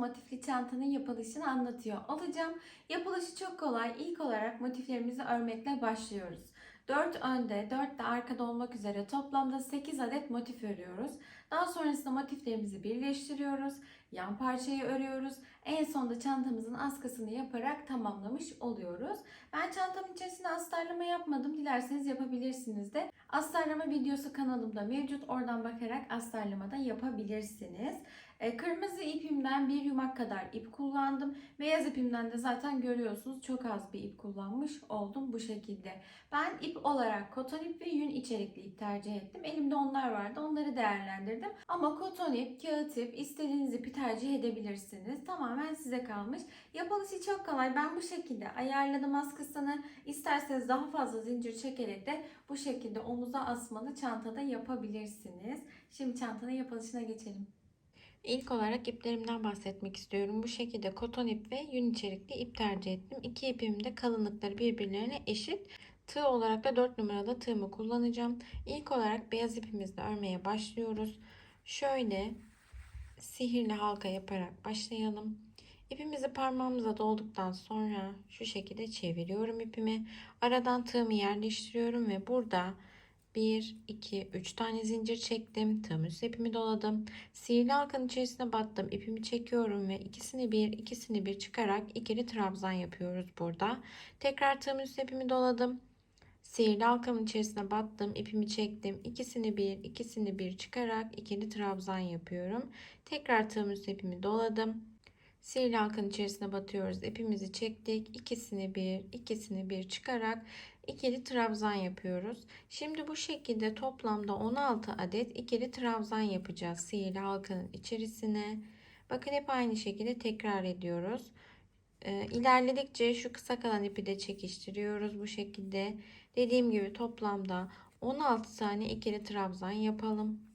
motifli çantanın yapılışını anlatıyor olacağım. Yapılışı çok kolay. İlk olarak motiflerimizi örmekle başlıyoruz. 4 önde, 4 de arkada olmak üzere toplamda 8 adet motif örüyoruz. Daha sonrasında motiflerimizi birleştiriyoruz. Yan parçayı örüyoruz. En sonunda çantamızın askısını yaparak tamamlamış oluyoruz. Ben çantamın içerisine astarlama yapmadım. Dilerseniz yapabilirsiniz de. Astarlama videosu kanalımda mevcut. Oradan bakarak astarlama da yapabilirsiniz. E, Kırmızı ipimden bir yumak kadar ip kullandım. Beyaz ipimden de zaten görüyorsunuz çok az bir ip kullanmış oldum bu şekilde. Ben ip olarak koton ip ve yün içerikli ip tercih ettim. Elimde onlar vardı. Onları değerlendirdim. Ama koton ip, kağıt ip istediğiniz ipi tercih edebilirsiniz. Tamamen size kalmış. Yapılışı çok kolay. Ben bu şekilde ayarladım askısını. İsterseniz daha fazla zincir çekerek de bu şekilde omuza asmalı çantada yapabilirsiniz. Şimdi çantanın yapılışına geçelim. İlk olarak iplerimden bahsetmek istiyorum. Bu şekilde koton ip ve yün içerikli ip tercih ettim. İki ipim de kalınlıkları birbirlerine eşit. Tığ olarak da 4 numaralı tığımı kullanacağım. İlk olarak beyaz ipimizle örmeye başlıyoruz. Şöyle sihirli halka yaparak başlayalım. İpimizi parmağımıza dolduktan sonra şu şekilde çeviriyorum ipimi. Aradan tığımı yerleştiriyorum ve burada 1, 2, 3 tane zincir çektim. Tığım üstü ipimi doladım. Sihirli halkanın içerisine battım. İpimi çekiyorum ve ikisini bir, ikisini bir çıkarak ikili trabzan yapıyoruz burada. Tekrar tığım üstü ipimi doladım. Sihirli halkamın içerisine battım. ipimi çektim. İkisini bir, ikisini bir çıkarak ikili trabzan yapıyorum. Tekrar tığım üstü ipimi doladım. Sihirli halkanın içerisine batıyoruz. İpimizi çektik. İkisini bir, ikisini bir çıkarak ikili trabzan yapıyoruz. Şimdi bu şekilde toplamda 16 adet ikili trabzan yapacağız sihirli halkanın içerisine. Bakın hep aynı şekilde tekrar ediyoruz. Ee, ilerledikçe şu kısa kalan ipi de çekiştiriyoruz bu şekilde. Dediğim gibi toplamda 16 tane ikili trabzan yapalım.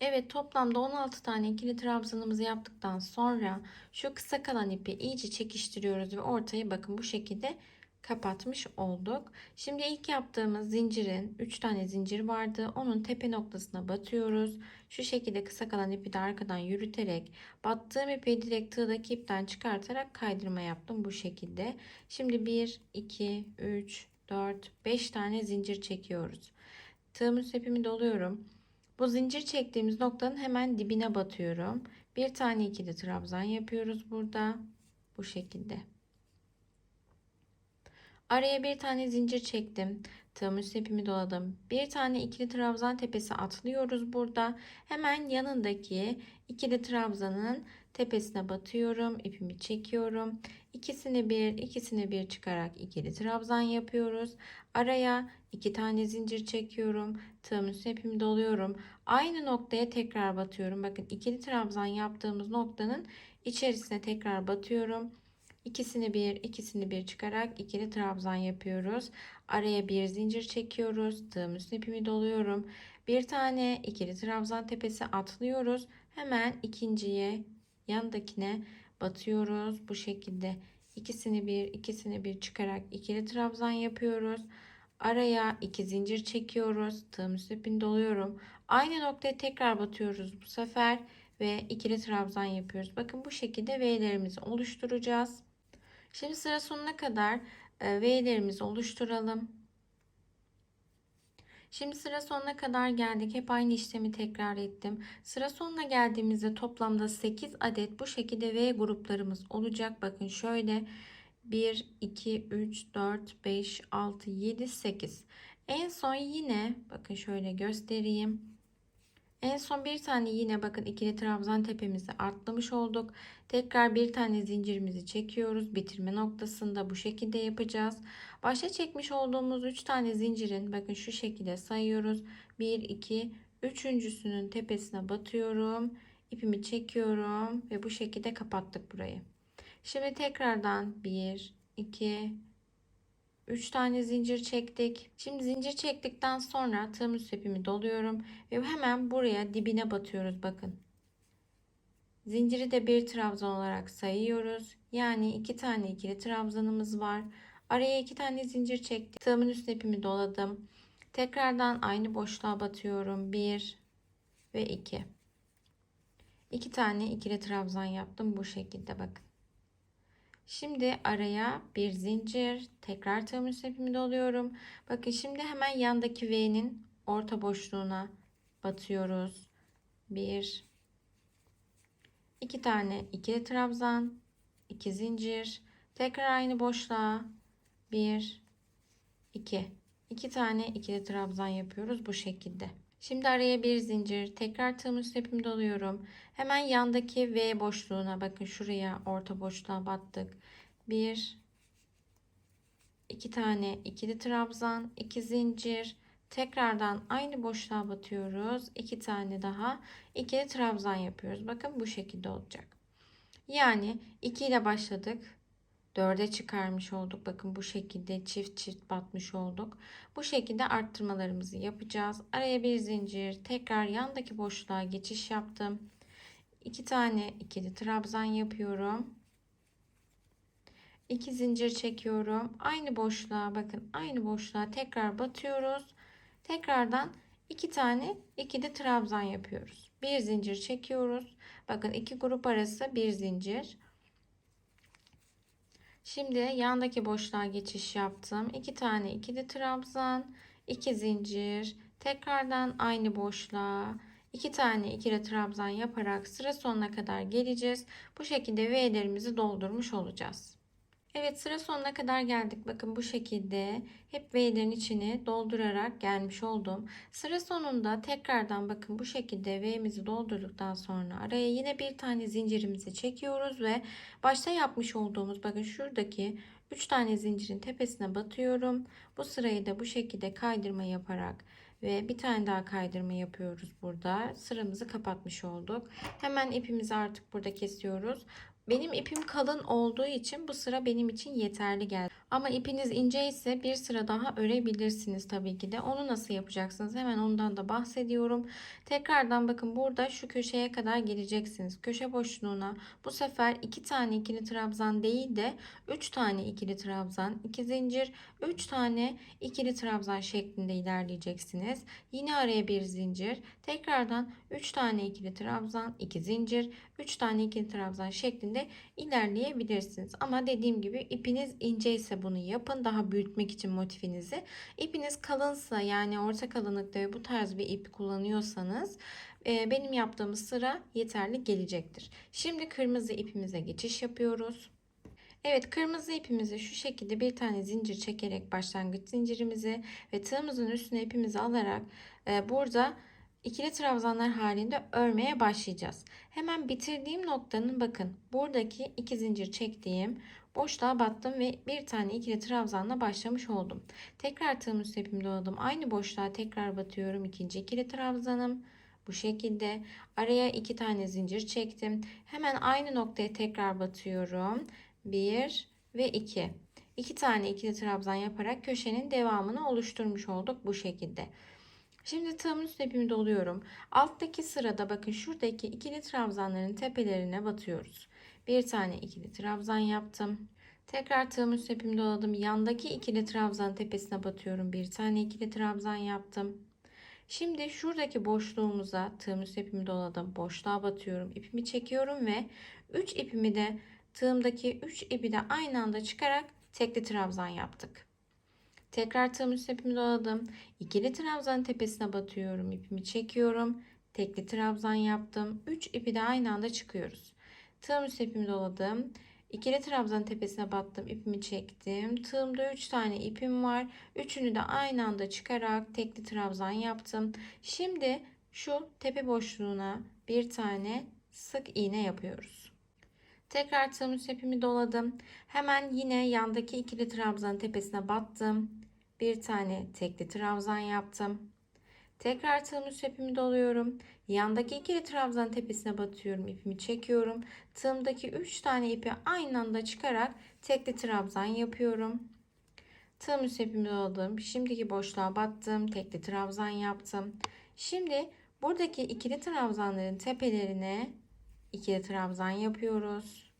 Evet toplamda 16 tane ikili trabzanımızı yaptıktan sonra şu kısa kalan ipi iyice çekiştiriyoruz ve ortayı bakın bu şekilde kapatmış olduk. Şimdi ilk yaptığımız zincirin 3 tane zincir vardı. Onun tepe noktasına batıyoruz. Şu şekilde kısa kalan ipi de arkadan yürüterek battığım ipi direkt tığdaki ipten çıkartarak kaydırma yaptım bu şekilde. Şimdi 1, 2, 3, 4, 5 tane zincir çekiyoruz. Tığımın ipimi doluyorum. Bu zincir çektiğimiz noktanın hemen dibine batıyorum. Bir tane ikili trabzan yapıyoruz burada. Bu şekilde. Araya bir tane zincir çektim. Tığım üst ipimi doladım. Bir tane ikili trabzan tepesi atlıyoruz burada. Hemen yanındaki ikili trabzanın tepesine batıyorum. İpimi çekiyorum. İkisini bir, ikisini bir çıkarak ikili trabzan yapıyoruz. Araya iki tane zincir çekiyorum. Tığım üst ipimi doluyorum. Aynı noktaya tekrar batıyorum. Bakın ikili trabzan yaptığımız noktanın içerisine tekrar batıyorum. İkisini bir, ikisini bir çıkarak ikili trabzan yapıyoruz. Araya bir zincir çekiyoruz. Tığım üstüne ipimi doluyorum. Bir tane ikili trabzan tepesi atlıyoruz. Hemen ikinciye yandakine batıyoruz. Bu şekilde ikisini bir, ikisini bir çıkarak ikili trabzan yapıyoruz. Araya iki zincir çekiyoruz. Tığım üstüne ipini doluyorum. Aynı noktaya tekrar batıyoruz bu sefer ve ikili trabzan yapıyoruz. Bakın bu şekilde V'lerimizi oluşturacağız. Şimdi sıra sonuna kadar e, V'lerimizi oluşturalım. Şimdi sıra sonuna kadar geldik. Hep aynı işlemi tekrar ettim. Sıra sonuna geldiğimizde toplamda 8 adet bu şekilde V gruplarımız olacak. Bakın şöyle 1, 2, 3, 4, 5, 6, 7, 8. En son yine bakın şöyle göstereyim. En son bir tane yine bakın ikili trabzan tepemizi atlamış olduk. Tekrar bir tane zincirimizi çekiyoruz. Bitirme noktasında bu şekilde yapacağız. Başta çekmiş olduğumuz 3 tane zincirin bakın şu şekilde sayıyoruz. 1, 2, üçüncüsünün tepesine batıyorum. İpimi çekiyorum ve bu şekilde kapattık burayı. Şimdi tekrardan 1, 2, 3 tane zincir çektik. Şimdi zincir çektikten sonra tığım üst ipimi doluyorum ve hemen buraya dibine batıyoruz bakın. Zinciri de bir trabzan olarak sayıyoruz. Yani iki tane ikili trabzanımız var. Araya iki tane zincir çektim. Tığımın üst ipimi doladım. Tekrardan aynı boşluğa batıyorum. 1 ve 2. iki tane ikili trabzan yaptım bu şekilde bakın. Şimdi araya bir zincir, tekrar tığım üstü ipimi doluyorum. Bakın şimdi hemen yandaki V'nin orta boşluğuna batıyoruz. Bir, iki tane ikili trabzan, iki zincir, tekrar aynı boşluğa bir, iki, iki tane ikili trabzan yapıyoruz bu şekilde. Şimdi araya bir zincir, tekrar tığım üstü ipimi doluyorum. Hemen yandaki V boşluğuna bakın şuraya orta boşluğa battık. Bir, iki tane ikili trabzan, iki zincir, tekrardan aynı boşluğa batıyoruz. iki tane daha ikili trabzan yapıyoruz. Bakın bu şekilde olacak. Yani 2 ile başladık. 4'e çıkarmış olduk. Bakın bu şekilde çift çift batmış olduk. Bu şekilde arttırmalarımızı yapacağız. Araya bir zincir, tekrar yandaki boşluğa geçiş yaptım. 2 tane ikili trabzan yapıyorum. 2 zincir çekiyorum. Aynı boşluğa bakın aynı boşluğa tekrar batıyoruz. Tekrardan 2 tane ikili trabzan yapıyoruz. Bir zincir çekiyoruz. Bakın iki grup arası bir zincir. Şimdi yandaki boşluğa geçiş yaptım. 2 tane ikili trabzan, 2 zincir, tekrardan aynı boşluğa 2 tane ikili trabzan yaparak sıra sonuna kadar geleceğiz. Bu şekilde V'lerimizi doldurmuş olacağız. Evet sıra sonuna kadar geldik. Bakın bu şekilde hep V'lerin içini doldurarak gelmiş oldum. Sıra sonunda tekrardan bakın bu şekilde V'mizi doldurduktan sonra araya yine bir tane zincirimizi çekiyoruz ve başta yapmış olduğumuz bakın şuradaki 3 tane zincirin tepesine batıyorum. Bu sırayı da bu şekilde kaydırma yaparak ve bir tane daha kaydırma yapıyoruz burada. Sıramızı kapatmış olduk. Hemen ipimizi artık burada kesiyoruz. Benim ipim kalın olduğu için bu sıra benim için yeterli geldi. Ama ipiniz ince ise bir sıra daha örebilirsiniz tabii ki de. Onu nasıl yapacaksınız? Hemen ondan da bahsediyorum. Tekrardan bakın burada şu köşeye kadar geleceksiniz. Köşe boşluğuna bu sefer iki tane ikili trabzan değil de 3 tane ikili trabzan, 2 zincir, 3 tane ikili trabzan şeklinde ilerleyeceksiniz. Yine araya bir zincir. Tekrardan 3 tane ikili trabzan, 2 zincir, 3 tane ikili trabzan şeklinde ilerleyebilirsiniz. Ama dediğim gibi ipiniz ince ise bunu yapın. Daha büyütmek için motifinizi. İpiniz kalınsa yani orta kalınlıkta ve bu tarz bir ip kullanıyorsanız e, benim yaptığım sıra yeterli gelecektir. Şimdi kırmızı ipimize geçiş yapıyoruz. Evet kırmızı ipimizi şu şekilde bir tane zincir çekerek başlangıç zincirimizi ve tığımızın üstüne ipimizi alarak e, burada ikili trabzanlar halinde örmeye başlayacağız. Hemen bitirdiğim noktanın bakın buradaki iki zincir çektiğim boşluğa battım ve bir tane ikili trabzanla başlamış oldum. Tekrar tığım üstü ipimi doladım. Aynı boşluğa tekrar batıyorum. ikinci ikili trabzanım. Bu şekilde araya iki tane zincir çektim. Hemen aynı noktaya tekrar batıyorum. 1 ve 2. 2 tane ikili trabzan yaparak köşenin devamını oluşturmuş olduk bu şekilde. Şimdi tığımın üst ipimi doluyorum. Alttaki sırada bakın şuradaki ikili trabzanların tepelerine batıyoruz. Bir tane ikili trabzan yaptım. Tekrar tığımın üst ipimi doladım. Yandaki ikili trabzan tepesine batıyorum. Bir tane ikili trabzan yaptım. Şimdi şuradaki boşluğumuza tığım üst ipimi doladım. Boşluğa batıyorum. İpimi çekiyorum ve 3 ipimi de tığımdaki 3 ipi de aynı anda çıkarak tekli trabzan yaptık. Tekrar tığım üst ipimi doladım. İkili trabzan tepesine batıyorum. ipimi çekiyorum. Tekli trabzan yaptım. 3 ipi de aynı anda çıkıyoruz. Tığım üst ipimi doladım. İkili trabzan tepesine battım. ipimi çektim. Tığımda 3 tane ipim var. Üçünü de aynı anda çıkarak tekli trabzan yaptım. Şimdi şu tepe boşluğuna bir tane sık iğne yapıyoruz. Tekrar tığım üst ipimi doladım. Hemen yine yandaki ikili trabzan tepesine battım. Bir tane tekli trabzan yaptım. Tekrar tığım üst ipimi doluyorum. Yandaki ikili trabzan tepesine batıyorum. ipimi çekiyorum. Tığımdaki 3 tane ipi aynı anda çıkarak tekli trabzan yapıyorum. Tığım üst ipimi doladım. Şimdiki boşluğa battım. Tekli trabzan yaptım. Şimdi buradaki ikili trabzanların tepelerine ikili trabzan yapıyoruz.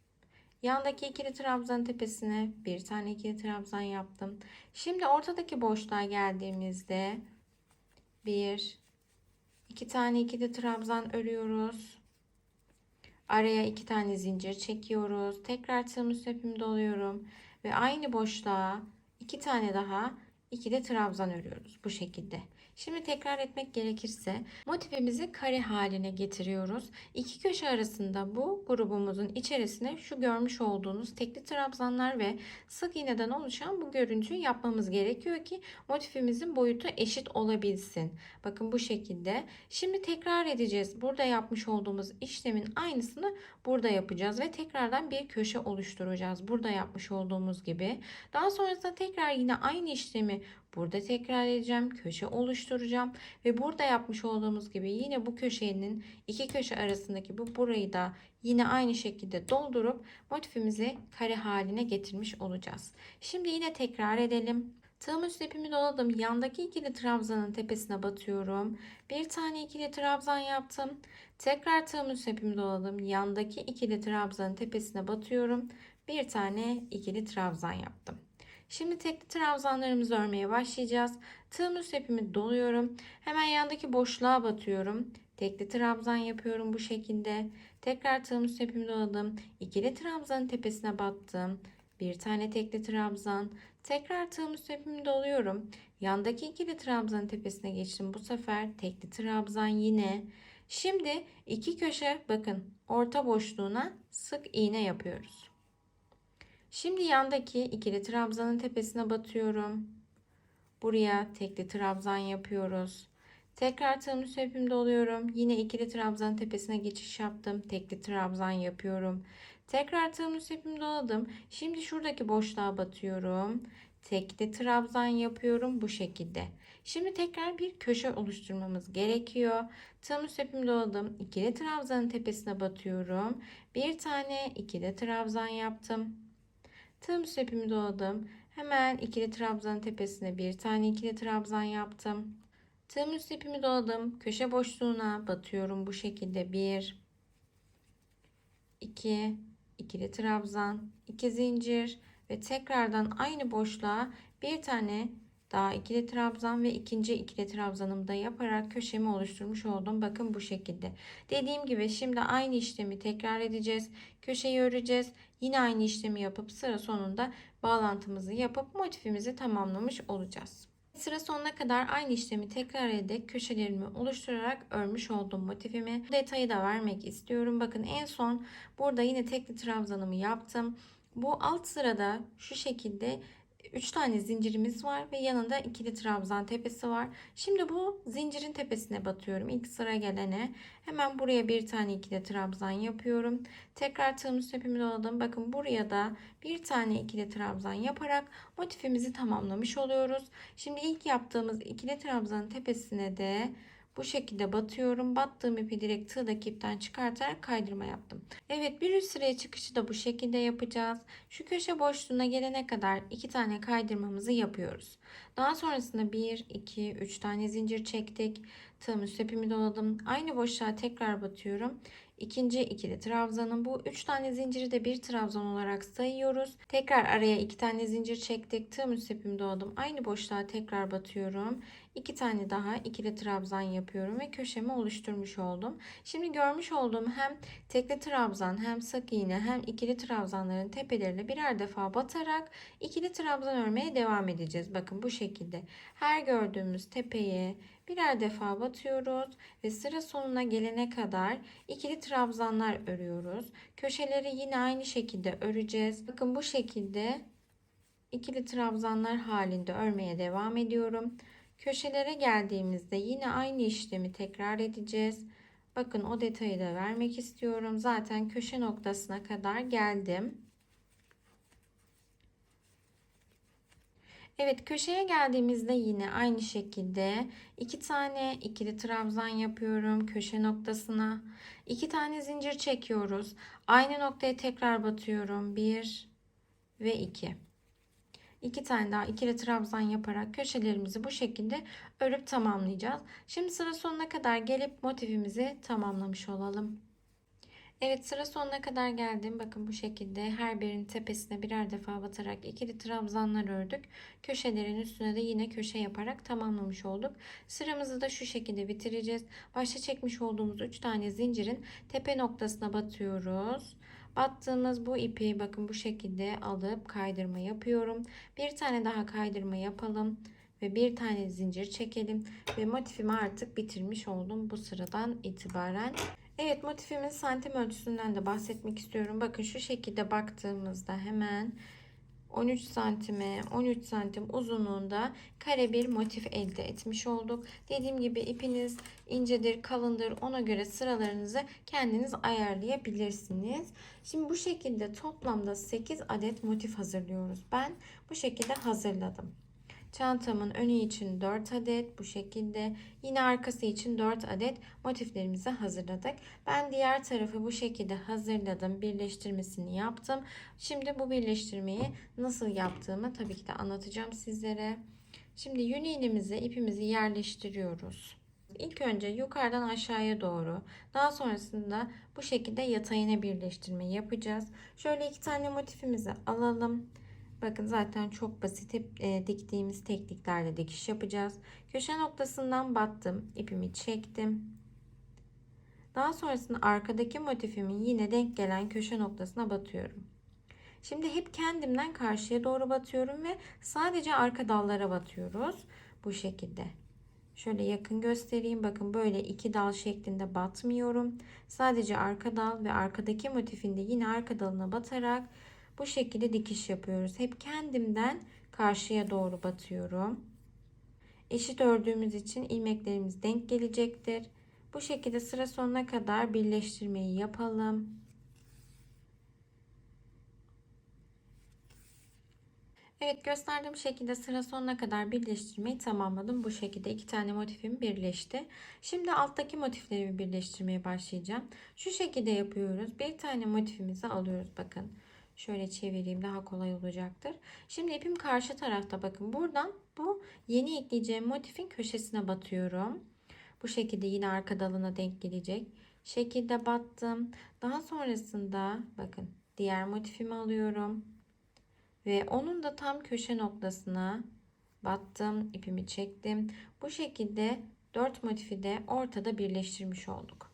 Yandaki ikili trabzan tepesine bir tane ikili trabzan yaptım. Şimdi ortadaki boşluğa geldiğimizde bir, iki tane ikili trabzan örüyoruz. Araya iki tane zincir çekiyoruz. Tekrar tığımın ipimi doluyorum. Ve aynı boşluğa iki tane daha ikili trabzan örüyoruz. Bu şekilde. Şimdi tekrar etmek gerekirse motifimizi kare haline getiriyoruz. İki köşe arasında bu grubumuzun içerisine şu görmüş olduğunuz tekli trabzanlar ve sık iğneden oluşan bu görüntüyü yapmamız gerekiyor ki motifimizin boyutu eşit olabilsin. Bakın bu şekilde. Şimdi tekrar edeceğiz. Burada yapmış olduğumuz işlemin aynısını burada yapacağız ve tekrardan bir köşe oluşturacağız. Burada yapmış olduğumuz gibi. Daha sonrasında tekrar yine aynı işlemi burada tekrar edeceğim. Köşe oluşturacağım ve burada yapmış olduğumuz gibi yine bu köşenin iki köşe arasındaki bu burayı da yine aynı şekilde doldurup motifimizi kare haline getirmiş olacağız. Şimdi yine tekrar edelim. Tığım üst ipimi doladım. Yandaki ikili trabzanın tepesine batıyorum. Bir tane ikili trabzan yaptım. Tekrar tığım üst ipimi doladım. Yandaki ikili trabzanın tepesine batıyorum. Bir tane ikili trabzan yaptım. Şimdi tekli trabzanlarımızı örmeye başlayacağız. Tığım üst ipimi doluyorum. Hemen yandaki boşluğa batıyorum. Tekli trabzan yapıyorum bu şekilde. Tekrar tığım üst ipimi doladım. İkili trabzanın tepesine battım. Bir tane tekli trabzan. Tekrar tığım üst ipimi doluyorum. Yandaki ikili trabzanın tepesine geçtim. Bu sefer tekli trabzan yine. Şimdi iki köşe bakın orta boşluğuna sık iğne yapıyoruz. Şimdi yandaki ikili trabzanın tepesine batıyorum. Buraya tekli trabzan yapıyoruz. Tekrar tığım üst ipimi doluyorum. Yine ikili trabzanın tepesine geçiş yaptım. Tekli trabzan yapıyorum. Tekrar tığım üst ipimi doladım. Şimdi şuradaki boşluğa batıyorum. Tekli trabzan yapıyorum bu şekilde. Şimdi tekrar bir köşe oluşturmamız gerekiyor. Tığım üst ipimi doladım. İkili trabzanın tepesine batıyorum. Bir tane ikili trabzan yaptım. Tığım ipimi doladım. Hemen ikili trabzanın tepesine bir tane ikili trabzan yaptım. Tığım üst ipimi doladım. Köşe boşluğuna batıyorum bu şekilde. 1 2 ikili trabzan, 2 zincir ve tekrardan aynı boşluğa bir tane daha ikili trabzan ve ikinci ikili trabzanımı da yaparak köşemi oluşturmuş oldum. Bakın bu şekilde. Dediğim gibi şimdi aynı işlemi tekrar edeceğiz. Köşeyi öreceğiz. Yine aynı işlemi yapıp sıra sonunda bağlantımızı yapıp motifimizi tamamlamış olacağız. Sıra sonuna kadar aynı işlemi tekrar ederek köşelerimi oluşturarak örmüş olduğum motifimi Bu detayı da vermek istiyorum. Bakın en son burada yine tekli trabzanımı yaptım. Bu alt sırada şu şekilde 3 tane zincirimiz var ve yanında ikili trabzan tepesi var. Şimdi bu zincirin tepesine batıyorum. İlk sıra gelene hemen buraya bir tane ikili trabzan yapıyorum. Tekrar tığım üst ipimi doladım. Bakın buraya da bir tane ikili trabzan yaparak motifimizi tamamlamış oluyoruz. Şimdi ilk yaptığımız ikili trabzanın tepesine de bu şekilde batıyorum. Battığım ipi direkt tığdaki ipten çıkartarak kaydırma yaptım. Evet bir üst sıraya çıkışı da bu şekilde yapacağız. Şu köşe boşluğuna gelene kadar iki tane kaydırmamızı yapıyoruz. Daha sonrasında 1, 2, 3 tane zincir çektik. Tığım üst ipimi doladım. Aynı boşluğa tekrar batıyorum. İkinci ikili trabzanın bu üç tane zinciri de bir trabzan olarak sayıyoruz. Tekrar araya iki tane zincir çektik. Tığım üst ipimi doladım. Aynı boşluğa tekrar batıyorum. İki tane daha ikili trabzan yapıyorum ve köşemi oluşturmuş oldum. Şimdi görmüş olduğum hem tekli trabzan hem sık iğne hem ikili trabzanların tepelerine birer defa batarak ikili trabzan örmeye devam edeceğiz. Bakın bu şekilde her gördüğümüz tepeye birer defa batıyoruz ve sıra sonuna gelene kadar ikili trabzanlar örüyoruz. Köşeleri yine aynı şekilde öreceğiz. Bakın bu şekilde ikili trabzanlar halinde örmeye devam ediyorum. Köşelere geldiğimizde yine aynı işlemi tekrar edeceğiz. Bakın o detayı da vermek istiyorum. Zaten köşe noktasına kadar geldim. Evet köşeye geldiğimizde yine aynı şekilde iki tane ikili trabzan yapıyorum köşe noktasına. iki tane zincir çekiyoruz. Aynı noktaya tekrar batıyorum. Bir ve iki. İki tane daha ikili trabzan yaparak köşelerimizi bu şekilde örüp tamamlayacağız. Şimdi sıra sonuna kadar gelip motifimizi tamamlamış olalım. Evet sıra sonuna kadar geldim. Bakın bu şekilde her birinin tepesine birer defa batarak ikili trabzanlar ördük. Köşelerin üstüne de yine köşe yaparak tamamlamış olduk. Sıramızı da şu şekilde bitireceğiz. Başta çekmiş olduğumuz 3 tane zincirin tepe noktasına batıyoruz. Battığımız bu ipi bakın bu şekilde alıp kaydırma yapıyorum. Bir tane daha kaydırma yapalım ve bir tane zincir çekelim ve motifimi artık bitirmiş oldum bu sıradan itibaren. Evet motifimin santim ölçüsünden de bahsetmek istiyorum. Bakın şu şekilde baktığımızda hemen 13 santime 13 santim uzunluğunda kare bir motif elde etmiş olduk. Dediğim gibi ipiniz incedir, kalındır. Ona göre sıralarınızı kendiniz ayarlayabilirsiniz. Şimdi bu şekilde toplamda 8 adet motif hazırlıyoruz. Ben bu şekilde hazırladım. Çantamın önü için 4 adet bu şekilde. Yine arkası için 4 adet motiflerimizi hazırladık. Ben diğer tarafı bu şekilde hazırladım. Birleştirmesini yaptım. Şimdi bu birleştirmeyi nasıl yaptığımı tabii ki de anlatacağım sizlere. Şimdi yün iğnemize ipimizi yerleştiriyoruz. İlk önce yukarıdan aşağıya doğru daha sonrasında bu şekilde yatayına birleştirme yapacağız. Şöyle iki tane motifimizi alalım. Bakın zaten çok basit hep e, diktiğimiz tekniklerle dikiş yapacağız. Köşe noktasından battım. ipimi çektim. Daha sonrasında arkadaki motifimin yine denk gelen köşe noktasına batıyorum. Şimdi hep kendimden karşıya doğru batıyorum ve sadece arka dallara batıyoruz. Bu şekilde. Şöyle yakın göstereyim. Bakın böyle iki dal şeklinde batmıyorum. Sadece arka dal ve arkadaki motifinde yine arka dalına batarak bu şekilde dikiş yapıyoruz. Hep kendimden karşıya doğru batıyorum. Eşit ördüğümüz için ilmeklerimiz denk gelecektir. Bu şekilde sıra sonuna kadar birleştirmeyi yapalım. Evet gösterdiğim şekilde sıra sonuna kadar birleştirmeyi tamamladım. Bu şekilde iki tane motifim birleşti. Şimdi alttaki motiflerimi birleştirmeye başlayacağım. Şu şekilde yapıyoruz. Bir tane motifimizi alıyoruz bakın. Şöyle çevireyim daha kolay olacaktır. Şimdi ipim karşı tarafta bakın. Buradan bu yeni ekleyeceğim motifin köşesine batıyorum. Bu şekilde yine arka dalına denk gelecek. Şekilde battım. Daha sonrasında bakın diğer motifimi alıyorum. Ve onun da tam köşe noktasına battım. ipimi çektim. Bu şekilde 4 motifi de ortada birleştirmiş olduk.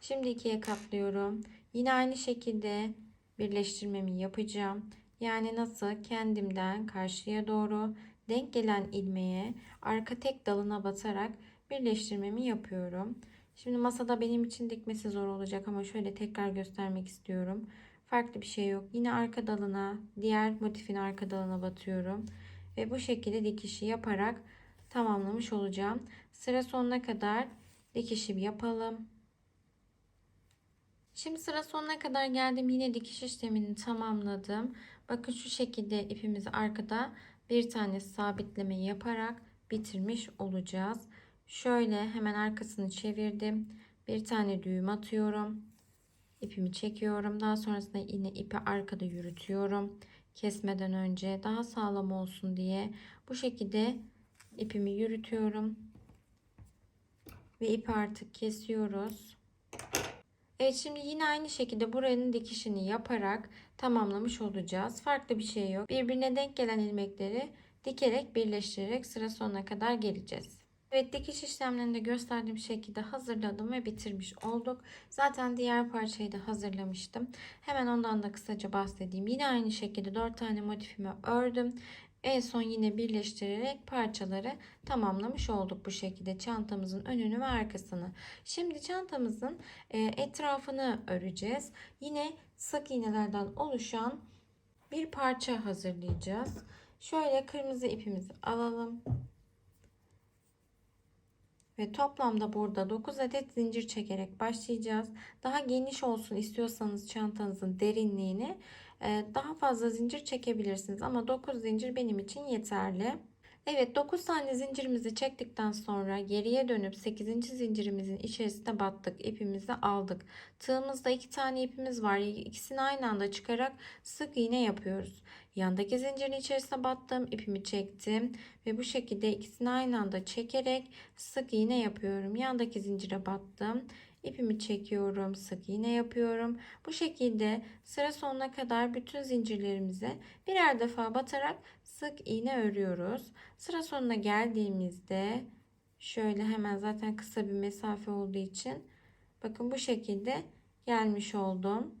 Şimdi ikiye katlıyorum. Yine aynı şekilde birleştirmemi yapacağım. Yani nasıl kendimden karşıya doğru denk gelen ilmeğe arka tek dalına batarak birleştirmemi yapıyorum. Şimdi masada benim için dikmesi zor olacak ama şöyle tekrar göstermek istiyorum. Farklı bir şey yok. Yine arka dalına, diğer motifin arka dalına batıyorum. Ve bu şekilde dikişi yaparak tamamlamış olacağım. Sıra sonuna kadar dikişi yapalım. Şimdi sıra sonuna kadar geldim. Yine dikiş işlemini tamamladım. Bakın şu şekilde ipimizi arkada bir tane sabitleme yaparak bitirmiş olacağız. Şöyle hemen arkasını çevirdim. Bir tane düğüm atıyorum. İpimi çekiyorum. Daha sonrasında yine ipi arkada yürütüyorum. Kesmeden önce daha sağlam olsun diye bu şekilde ipimi yürütüyorum. Ve ipi artık kesiyoruz. Evet şimdi yine aynı şekilde buranın dikişini yaparak tamamlamış olacağız. Farklı bir şey yok. Birbirine denk gelen ilmekleri dikerek birleştirerek sıra sonuna kadar geleceğiz. Evet dikiş işlemlerini de gösterdiğim şekilde hazırladım ve bitirmiş olduk. Zaten diğer parçayı da hazırlamıştım. Hemen ondan da kısaca bahsedeyim. Yine aynı şekilde 4 tane motifimi ördüm. En son yine birleştirerek parçaları tamamlamış olduk bu şekilde çantamızın önünü ve arkasını. Şimdi çantamızın e, etrafını öreceğiz. Yine sık iğnelerden oluşan bir parça hazırlayacağız. Şöyle kırmızı ipimizi alalım. Ve toplamda burada 9 adet zincir çekerek başlayacağız. Daha geniş olsun istiyorsanız çantanızın derinliğini daha fazla zincir çekebilirsiniz. Ama 9 zincir benim için yeterli. Evet 9 tane zincirimizi çektikten sonra geriye dönüp 8. zincirimizin içerisine battık. ipimizi aldık. Tığımızda 2 tane ipimiz var. İkisini aynı anda çıkarak sık iğne yapıyoruz. Yandaki zincirin içerisine battım. ipimi çektim. Ve bu şekilde ikisini aynı anda çekerek sık iğne yapıyorum. Yandaki zincire battım. İpimi çekiyorum, sık iğne yapıyorum. Bu şekilde sıra sonuna kadar bütün zincirlerimize birer defa batarak sık iğne örüyoruz. Sıra sonuna geldiğimizde şöyle hemen zaten kısa bir mesafe olduğu için bakın bu şekilde gelmiş oldum.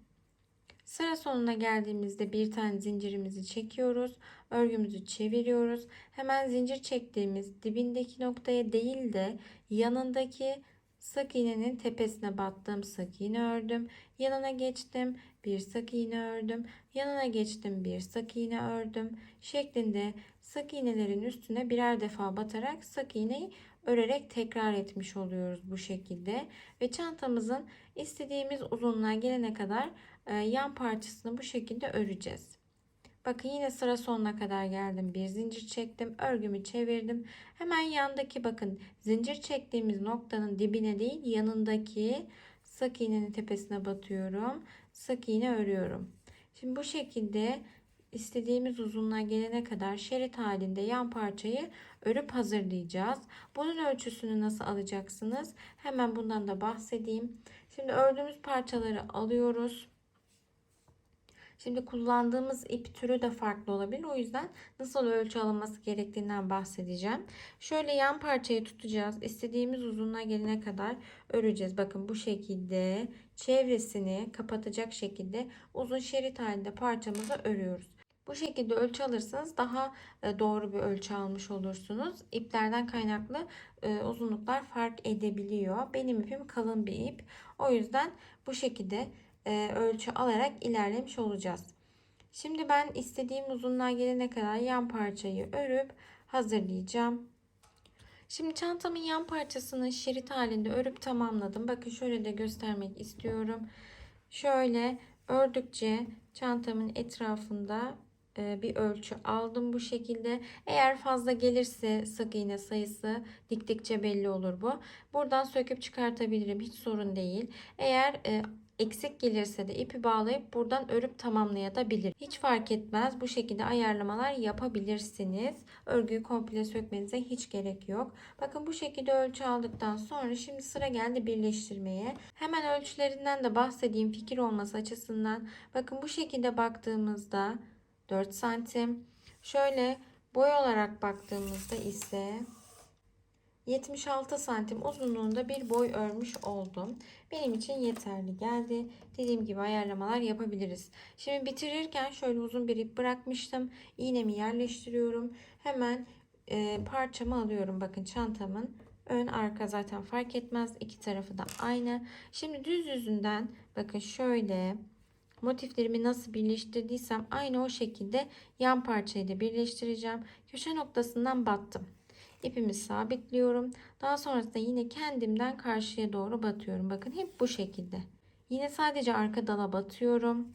Sıra sonuna geldiğimizde bir tane zincirimizi çekiyoruz. Örgümüzü çeviriyoruz. Hemen zincir çektiğimiz dibindeki noktaya değil de yanındaki sık iğnenin tepesine battım. Sık iğne ördüm. Yanına geçtim. Bir sık iğne ördüm. Yanına geçtim. Bir sık iğne ördüm. Şeklinde sık iğnelerin üstüne birer defa batarak sık iğneyi örerek tekrar etmiş oluyoruz bu şekilde. Ve çantamızın istediğimiz uzunluğa gelene kadar e, yan parçasını bu şekilde öreceğiz. Bakın yine sıra sonuna kadar geldim. Bir zincir çektim. Örgümü çevirdim. Hemen yandaki bakın zincir çektiğimiz noktanın dibine değil yanındaki sık iğnenin tepesine batıyorum. Sık iğne örüyorum. Şimdi bu şekilde istediğimiz uzunluğa gelene kadar şerit halinde yan parçayı örüp hazırlayacağız. Bunun ölçüsünü nasıl alacaksınız? Hemen bundan da bahsedeyim. Şimdi ördüğümüz parçaları alıyoruz. Şimdi kullandığımız ip türü de farklı olabilir. O yüzden nasıl ölçü alınması gerektiğinden bahsedeceğim. Şöyle yan parçayı tutacağız. İstediğimiz uzunluğa gelene kadar öreceğiz. Bakın bu şekilde çevresini kapatacak şekilde uzun şerit halinde parçamızı örüyoruz. Bu şekilde ölçü alırsanız daha e, doğru bir ölçü almış olursunuz. İplerden kaynaklı e, uzunluklar fark edebiliyor. Benim ipim kalın bir ip. O yüzden bu şekilde e, ölçü alarak ilerlemiş olacağız. Şimdi ben istediğim uzunluğa gelene kadar yan parçayı örüp hazırlayacağım. Şimdi çantamın yan parçasını şerit halinde örüp tamamladım. Bakın şöyle de göstermek istiyorum. Şöyle ördükçe çantamın etrafında e, bir ölçü aldım bu şekilde. Eğer fazla gelirse sık iğne sayısı diktikçe belli olur bu. Buradan söküp çıkartabilirim. Hiç sorun değil. Eğer e, eksik gelirse de ipi bağlayıp buradan örüp tamamlayabilir. Hiç fark etmez. Bu şekilde ayarlamalar yapabilirsiniz. Örgüyü komple sökmenize hiç gerek yok. Bakın bu şekilde ölçü aldıktan sonra şimdi sıra geldi birleştirmeye. Hemen ölçülerinden de bahsedeyim fikir olması açısından. Bakın bu şekilde baktığımızda 4 santim. Şöyle boy olarak baktığımızda ise 76 santim uzunluğunda bir boy örmüş oldum. Benim için yeterli geldi. Dediğim gibi ayarlamalar yapabiliriz. Şimdi bitirirken şöyle uzun bir ip bırakmıştım. İğnemi yerleştiriyorum. Hemen e, parçamı alıyorum. Bakın çantamın ön arka zaten fark etmez. İki tarafı da aynı. Şimdi düz yüzünden bakın şöyle motiflerimi nasıl birleştirdiysem aynı o şekilde yan parçayı da birleştireceğim. Köşe noktasından battım. İpimi sabitliyorum. Daha sonrasında yine kendimden karşıya doğru batıyorum. Bakın hep bu şekilde. Yine sadece arka dala batıyorum.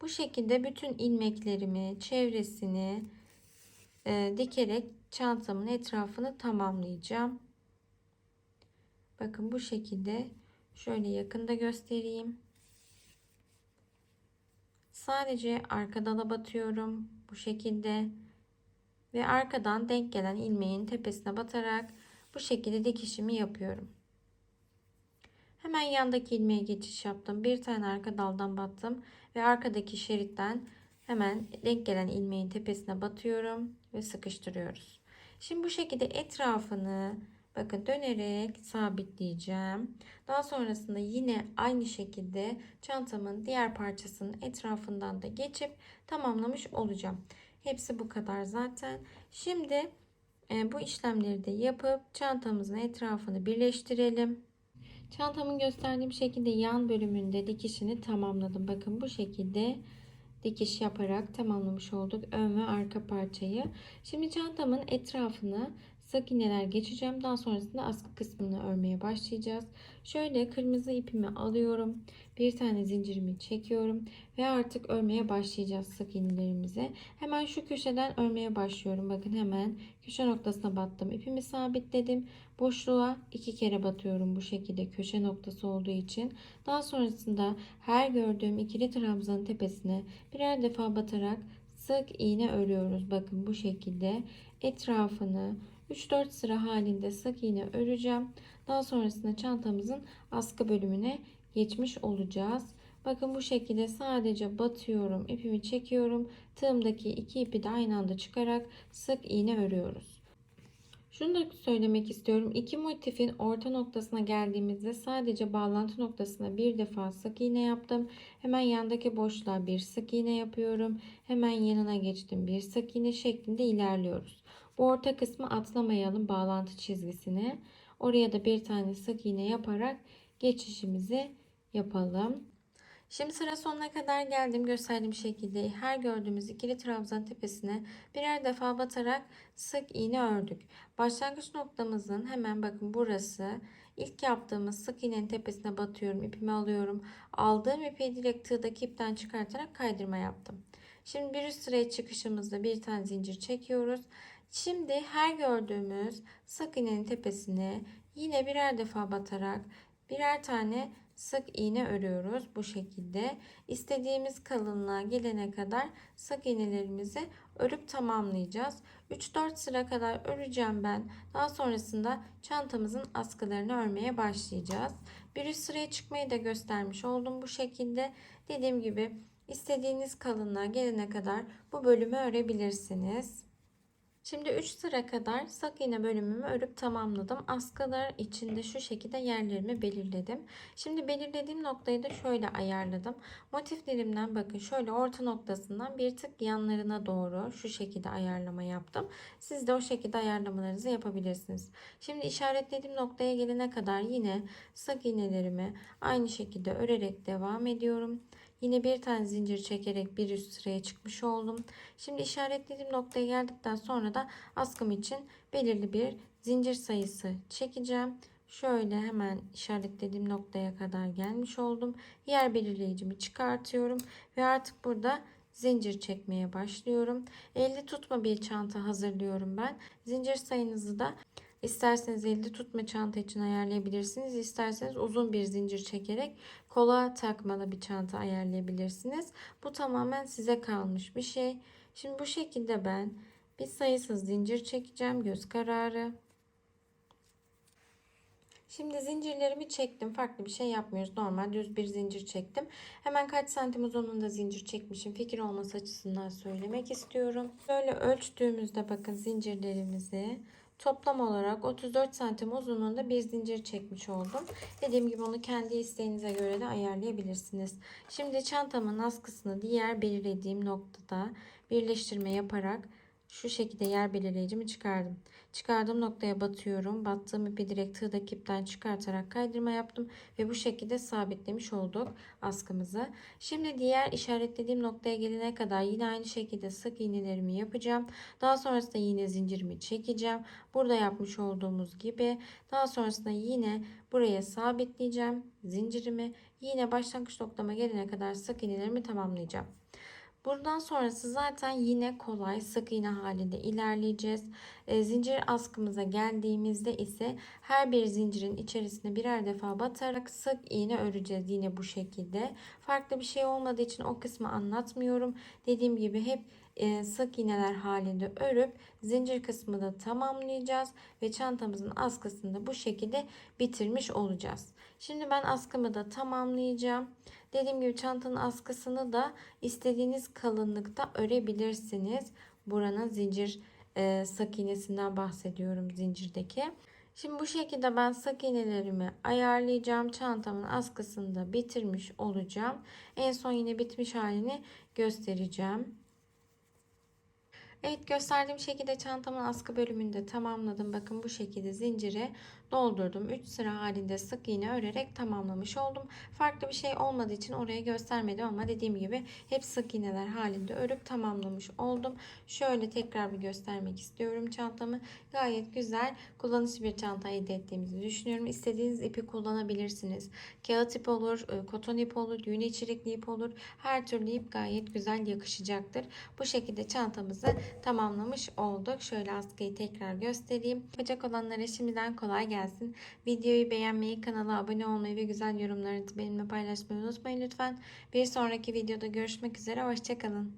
Bu şekilde bütün ilmeklerimi, çevresini e, dikerek çantamın etrafını tamamlayacağım. Bakın bu şekilde şöyle yakında göstereyim. Sadece arka dala batıyorum. Bu şekilde ve arkadan denk gelen ilmeğin tepesine batarak bu şekilde dikişimi yapıyorum. Hemen yandaki ilmeğe geçiş yaptım. Bir tane arka daldan battım ve arkadaki şeritten hemen denk gelen ilmeğin tepesine batıyorum ve sıkıştırıyoruz. Şimdi bu şekilde etrafını bakın dönerek sabitleyeceğim. Daha sonrasında yine aynı şekilde çantamın diğer parçasının etrafından da geçip tamamlamış olacağım. Hepsi bu kadar zaten. Şimdi e, bu işlemleri de yapıp çantamızın etrafını birleştirelim. Çantamın gösterdiğim şekilde yan bölümünde dikişini tamamladım. Bakın bu şekilde dikiş yaparak tamamlamış olduk ön ve arka parçayı. Şimdi çantamın etrafını sık iğneler geçeceğim. Daha sonrasında askı kısmını örmeye başlayacağız. Şöyle kırmızı ipimi alıyorum. Bir tane zincirimi çekiyorum ve artık örmeye başlayacağız sık iğnelerimizi. Hemen şu köşeden örmeye başlıyorum. Bakın hemen köşe noktasına battım. İpimi sabitledim. Boşluğa iki kere batıyorum bu şekilde köşe noktası olduğu için. Daha sonrasında her gördüğüm ikili trabzanın tepesine birer defa batarak sık iğne örüyoruz. Bakın bu şekilde etrafını 3-4 sıra halinde sık iğne öreceğim. Daha sonrasında çantamızın askı bölümüne geçmiş olacağız. Bakın bu şekilde sadece batıyorum, ipimi çekiyorum. Tığımdaki iki ipi de aynı anda çıkarak sık iğne örüyoruz. Şunu da söylemek istiyorum. İki motifin orta noktasına geldiğimizde sadece bağlantı noktasına bir defa sık iğne yaptım. Hemen yandaki boşluğa bir sık iğne yapıyorum. Hemen yanına geçtim. Bir sık iğne şeklinde ilerliyoruz. Bu orta kısmı atlamayalım bağlantı çizgisini. Oraya da bir tane sık iğne yaparak geçişimizi yapalım. Şimdi sıra sonuna kadar geldim. Gösterdiğim şekilde her gördüğümüz ikili trabzan tepesine birer defa batarak sık iğne ördük. Başlangıç noktamızın hemen bakın burası. İlk yaptığımız sık iğnenin tepesine batıyorum. ipimi alıyorum. Aldığım ipi direkt tığdaki ipten çıkartarak kaydırma yaptım. Şimdi bir üst sıraya çıkışımızda bir tane zincir çekiyoruz. Şimdi her gördüğümüz sık iğnenin tepesine yine birer defa batarak birer tane sık iğne örüyoruz bu şekilde. İstediğimiz kalınlığa gelene kadar sık iğnelerimizi örüp tamamlayacağız. 3-4 sıra kadar öreceğim ben. Daha sonrasında çantamızın askılarını örmeye başlayacağız. Bir üst sıraya çıkmayı da göstermiş oldum bu şekilde. Dediğim gibi istediğiniz kalınlığa gelene kadar bu bölümü örebilirsiniz. Şimdi 3 sıra kadar sık iğne bölümümü örüp tamamladım. Askılar içinde şu şekilde yerlerimi belirledim. Şimdi belirlediğim noktayı da şöyle ayarladım. Motiflerimden bakın şöyle orta noktasından bir tık yanlarına doğru şu şekilde ayarlama yaptım. Siz de o şekilde ayarlamalarınızı yapabilirsiniz. Şimdi işaretlediğim noktaya gelene kadar yine sık iğnelerimi aynı şekilde örerek devam ediyorum. Yine bir tane zincir çekerek bir üst sıraya çıkmış oldum. Şimdi işaretlediğim noktaya geldikten sonra da askım için belirli bir zincir sayısı çekeceğim. Şöyle hemen işaretlediğim noktaya kadar gelmiş oldum. Yer belirleyicimi çıkartıyorum ve artık burada zincir çekmeye başlıyorum. Elde tutma bir çanta hazırlıyorum ben. Zincir sayınızı da İsterseniz elde tutma çanta için ayarlayabilirsiniz. İsterseniz uzun bir zincir çekerek kola takmalı bir çanta ayarlayabilirsiniz. Bu tamamen size kalmış bir şey. Şimdi bu şekilde ben bir sayısız zincir çekeceğim. Göz kararı. Şimdi zincirlerimi çektim. Farklı bir şey yapmıyoruz. Normal düz bir zincir çektim. Hemen kaç santim uzunluğunda zincir çekmişim. Fikir olması açısından söylemek istiyorum. Böyle ölçtüğümüzde bakın zincirlerimizi toplam olarak 34 santim uzunluğunda bir zincir çekmiş oldum. Dediğim gibi onu kendi isteğinize göre de ayarlayabilirsiniz. Şimdi çantamın askısını diğer belirlediğim noktada birleştirme yaparak şu şekilde yer belirleyicimi çıkardım. Çıkardığım noktaya batıyorum. Battığım ipi direkt tığdaki ipten çıkartarak kaydırma yaptım. Ve bu şekilde sabitlemiş olduk askımızı. Şimdi diğer işaretlediğim noktaya gelene kadar yine aynı şekilde sık iğnelerimi yapacağım. Daha sonrasında yine zincirimi çekeceğim. Burada yapmış olduğumuz gibi. Daha sonrasında yine buraya sabitleyeceğim zincirimi. Yine başlangıç noktama gelene kadar sık iğnelerimi tamamlayacağım. Buradan sonrası zaten yine kolay sık iğne halinde ilerleyeceğiz. E, zincir askımıza geldiğimizde ise her bir zincirin içerisine birer defa batarak sık iğne öreceğiz yine bu şekilde. Farklı bir şey olmadığı için o kısmı anlatmıyorum. Dediğim gibi hep e, sık iğneler halinde örüp zincir kısmı da tamamlayacağız ve çantamızın askısını da bu şekilde bitirmiş olacağız. Şimdi ben askımı da tamamlayacağım. Dediğim gibi çantanın askısını da istediğiniz kalınlıkta örebilirsiniz. Buranın zincir e, sık iğnesinden bahsediyorum zincirdeki. Şimdi bu şekilde ben sık iğnelerimi ayarlayacağım. Çantamın askısını da bitirmiş olacağım. En son yine bitmiş halini göstereceğim. Evet gösterdiğim şekilde çantamın askı bölümünde tamamladım. Bakın bu şekilde zinciri doldurdum. 3 sıra halinde sık iğne örerek tamamlamış oldum. Farklı bir şey olmadığı için oraya göstermedim ama dediğim gibi hep sık iğneler halinde örüp tamamlamış oldum. Şöyle tekrar bir göstermek istiyorum çantamı. Gayet güzel kullanışlı bir çanta elde ettiğimizi düşünüyorum. İstediğiniz ipi kullanabilirsiniz. Kağıt ip olur, e, koton ip olur, yün içerikli ip olur. Her türlü ip gayet güzel yakışacaktır. Bu şekilde çantamızı tamamlamış olduk. Şöyle askıyı tekrar göstereyim. Yapacak olanlara şimdiden kolay gelsin. Videoyu beğenmeyi, kanala abone olmayı ve güzel yorumlarınızı benimle paylaşmayı unutmayın lütfen. Bir sonraki videoda görüşmek üzere. Hoşçakalın.